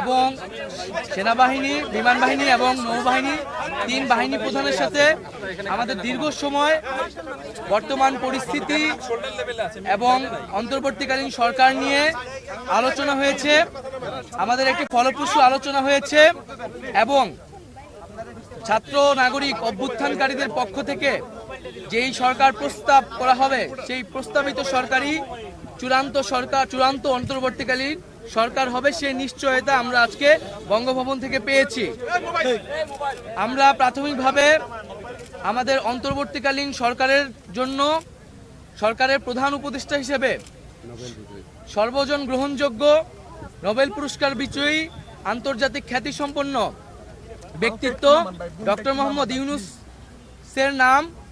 এবং সেনাবাহিনী বিমান বাহিনী এবং নৌবাহিনী, তিন বাহিনী প্রধানের সাথে আমাদের দীর্ঘ সময় বর্তমান পরিস্থিতি এবং অন্তর্বর্তীকালীন সরকার নিয়ে আলোচনা হয়েছে, আমাদের একটি ফলপ্রসূ আলোচনা হয়েছে এবং ছাত্র, নাগরিক, অভ্যুত্থানকারীদের পক্ষ থেকে যেই সরকার প্রস্তাব করা হবে, সেই প্রস্তাবিত সরকারি চূড়ান্ত সরকার, চূড়ান্ত অন্তর্বর্তীকালীন সরকার হবে সেই নিশ্চয়তা আমরা আজকে বঙ্গভবন থেকে পেয়েছি। আমরা প্রাথমিকভাবে আমাদের অন্তর্বর্তীকালীন সরকারের জন্য সরকারের প্রধান উপদেষ্টা হিসেবে সর্বজন গ্রহণযোগ্য নোবেল পুরস্কার বিজয়ী আন্তর্জাতিক খ্যাতিসম্পন্ন ব্যক্তিত্ব ডক্টর মোহাম্মদ ইউনুসের নাম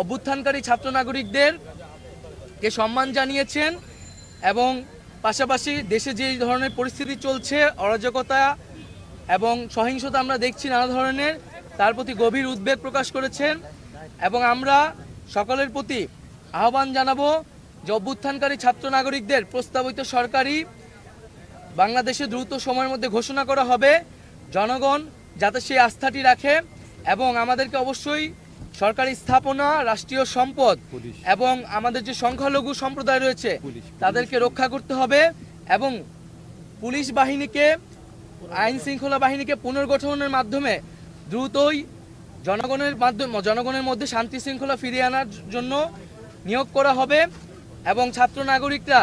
অভ্যুত্থানকারী ছাত্র নাগরিকদের কে সম্মান জানিয়েছেন এবং পাশাপাশি দেশে যে ধরনের পরিস্থিতি চলছে, অরাজকতা এবং সহিংসতা আমরা দেখছি নানা ধরনের, তার প্রতি গভীর উদ্বেগ প্রকাশ করেছেন এবং আমরা সকলের প্রতি আহ্বান জানাব যে অভ্যুত্থানকারী ছাত্র নাগরিকদের প্রস্তাবিত সরকারি বাংলাদেশে দ্রুত সময়ের মধ্যে ঘোষণা করা হবে, জনগণ যাতে সেই আস্থাটি রাখে এবং আমাদেরকে অবশ্যই সরকারি স্থাপনা রাষ্ট্রীয় সম্পদ এবং আমাদের যে সংখ্যালঘু সম্প্রদায় রয়েছে তাদেরকে রক্ষা করতে হবে এবং পুলিশ বাহিনীকে আইন শৃঙ্খলা বাহিনীকে পুনর্গঠনের মাধ্যমে দ্রুতই জনগণের মাধ্যমে জনগণের মধ্যে শান্তি শৃঙ্খলা ফিরিয়ে আনার জন্য নিয়োগ করা হবে এবং ছাত্র নাগরিকরা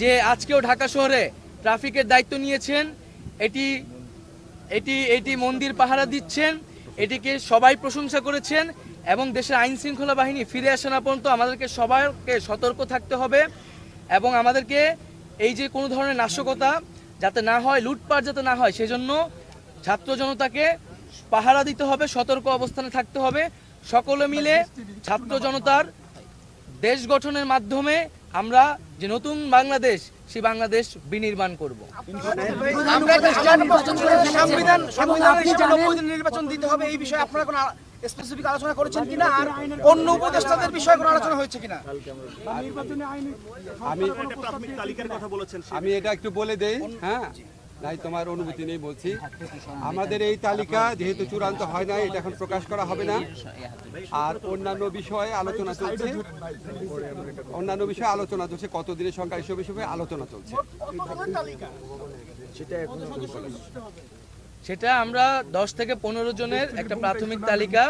যে আজকেও ঢাকা শহরে ট্রাফিকের দায়িত্ব নিয়েছেন এটি এটি এটি মন্দির পাহারা দিচ্ছেন এটিকে সবাই প্রশংসা করেছেন এবং দেশের আইন শৃঙ্খলা বাহিনী ফিরে আসা না পর্যন্ত আমাদেরকে সবাইকে সতর্ক থাকতে হবে এবং আমাদেরকে এই যে কোনো ধরনের নাশকতা যাতে না হয়, লুটপাট যাতে না হয়, সেজন্য ছাত্র জনতাকে পাহারা দিতে হবে, সতর্ক অবস্থানে থাকতে হবে। সকলে মিলে ছাত্র জনতার দেশ গঠনের মাধ্যমে আমরা যে নতুন বাংলাদেশ সেই বাংলাদেশ বিনির্মাণ করব। সংবিধান নির্বাচন দিতে হবে, এই বিষয়ে আপনারা কোনো স্পেসিফিক আলোচনা করেছেন কিনা আর অন্য উপদেষ্টাদের বিষয়ে কোনো আলোচনা হয়েছে কিনা? আমি প্রাথমিক তালিকার কথা বলেছেন আমি এটা একটু বলে দেই হ্যাঁ? নাই তোমার অনুমতি নেই বলছি। আমাদের এই তালিকা যেহেতু চূড়ান্ত হয় নাই এটা এখন প্রকাশ করা হবে না। আর অন্যান্য বিষয়ে আলোচনা চলছে। অন্যান্য বিষয়ে আলোচনা চলছে। কতদিনের সংখ্যা এসব বিষয়ে আলোচনা চলছে। সেটা আমরা দশ থেকে পনেরো জনের একটা প্রাথমিক তালিকা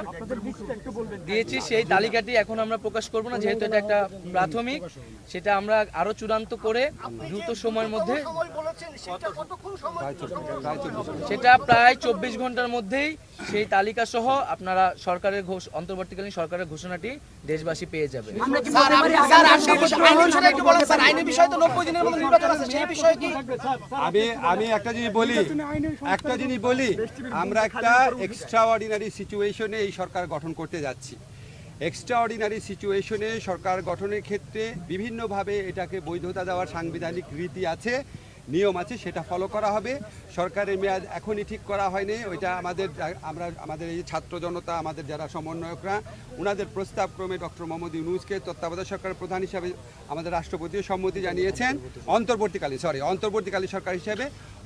দিয়েছি সেই তালিকাটি এখন আমরা প্রকাশ করব না যেহেতু এটা একটা প্রাথমিক সেটা আমরা আরও চূড়ান্ত করে দ্রুত সময়ের মধ্যে সেটা প্রায় চব্বিশ ঘণ্টার মধ্যেই সেই তালিকা সহ আপনারা সরকারের অন্তর্বর্তীকালীন সরকারের ঘোষণাটি দেশবাসী পেয়ে যাবে। স্যার আপনি- স্যার আইনের বিষয়ে- আইনের বিষয়টা একটু বলেন স্যার আইনের বিষয়ে তো নব্বই দিনের মধ্যে নির্বাচন আছে সেই বিষয়ে কি আমি আমি একটা জিনিস বলি একটা জিনিস বলি আমরা একটা এক্সট্রা অর্ডিনারি সিচুয়েশনে এই সরকার গঠন করতে যাচ্ছি। এক্সট্রা অর্ডিনারি সিচুয়েশনে সরকার গঠনের ক্ষেত্রে বিভিন্নভাবে এটাকে বৈধতা দেওয়ার সাংবিধানিক রীতি আছে। নিয়ম আছে, সেটা ফলো করা হবে। সরকারের মেয়াদ এখনই ঠিক করা হয়নি। ওইটা আমাদের আমরা, আমাদের এই ছাত্র জনতা, আমাদের যারা সমন্বয়করা ওনাদের প্রস্তাব ক্রমে ডক্টর মোহাম্মদ ইউনুসকে তত্ত্বাবধায়ক সরকারের প্রধান হিসাবে আমাদের রাষ্ট্রপতিও সম্মতি জানিয়েছেন। অন্তর্বর্তীকালীন সরি অন্তর্বর্তীকালীন সরকার হিসেবে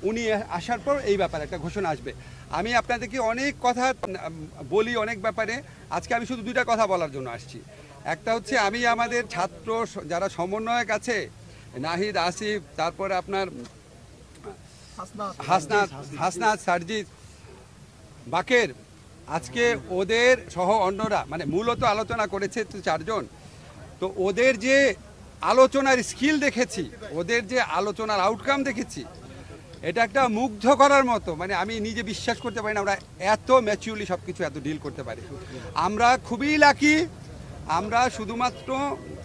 উনি আসার পর এই ব্যাপারে একটা ঘোষণা আসবে। আমি আপনাদেরকে অনেক কথা বলি অনেক ব্যাপারে। আজকে আমি শুধু দুইটা কথা বলার জন্য আসছি। একটা হচ্ছে আমি আমাদের ছাত্র যারা সমন্বয়ক আছে নাহিদ আসিফ তারপরে আপনার হাসনাত। হাসনাত সার্জিস বাকের। আজকে ওদের সহ অন্যরা মানে মূলত আলোচনা করেছে তো চারজন। তো ওদের যে আলোচনার স্কিল দেখেছি ওদের যে আলোচনার আউটকাম দেখেছি এটা একটা মুগ্ধ করার মতো মানে আমি নিজে বিশ্বাস করতে পারি না আমরা এত ম্যাচিউরলি সব কিছু এত ডিল করতে পারি। আমরা খুবই লাকি আমরা শুধুমাত্র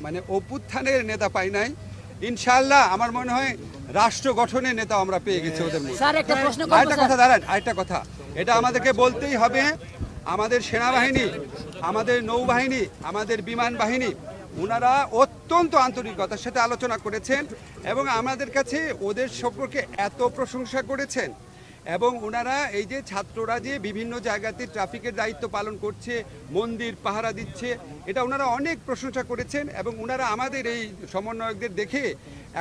মানে অভ্যুত্থানের নেতা পাই নাই ইনশাল্লাহ আমার মনে হয় রাষ্ট্র গঠনের নেতা আমরা পেয়ে গেছি ওদের মধ্যে। স্যার একটা আরেকটা কথা দাঁড়ান আরেকটা কথা। এটা আমাদেরকে বলতেই হবে আমাদের সেনাবাহিনী আমাদের নৌবাহিনী আমাদের বিমান বাহিনী ওনারা অত্যন্ত আন্তরিকতার সাথে আলোচনা করেছেন এবং আমাদের কাছে ওদের সম্পর্কে এত প্রশংসা করেছেন। এবং ওনারা এই যে ছাত্ররা যে বিভিন্ন জায়গাতে ট্রাফিকের দায়িত্ব পালন করছে, মন্দির, পাহারা দিচ্ছে, এটা ওনারা অনেক প্রশংসা করেছেন এবং ওনারা আমাদের এই সমন্বয়কদের দেখে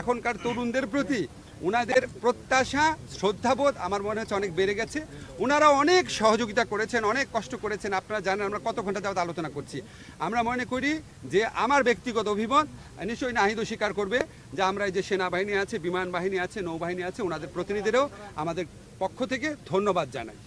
এখনকার তরুণদের প্রতি ওনাদের প্রত্যাশা, শ্রদ্ধাবোধ আমার মনে হচ্ছে অনেক বেড়ে গেছে। ওনারা অনেক সহযোগিতা করেছেন, অনেক কষ্ট করেছেন, আপনারা জানেন আমরা কত ঘণ্টা যাবত আলোচনা করছি। আমরা মনে করি যে আমার ব্যক্তিগত অভিমত, নিশ্চয়ই নাহিদও স্বীকার করবে যে আমরা এই যে সেনাবাহিনী আছে, বিমান বাহিনী আছে, নৌবাহিনী আছে ওনাদের প্রতিনিধিরাও আমাদের পক্ষ থেকে ধন্যবাদ জানাই।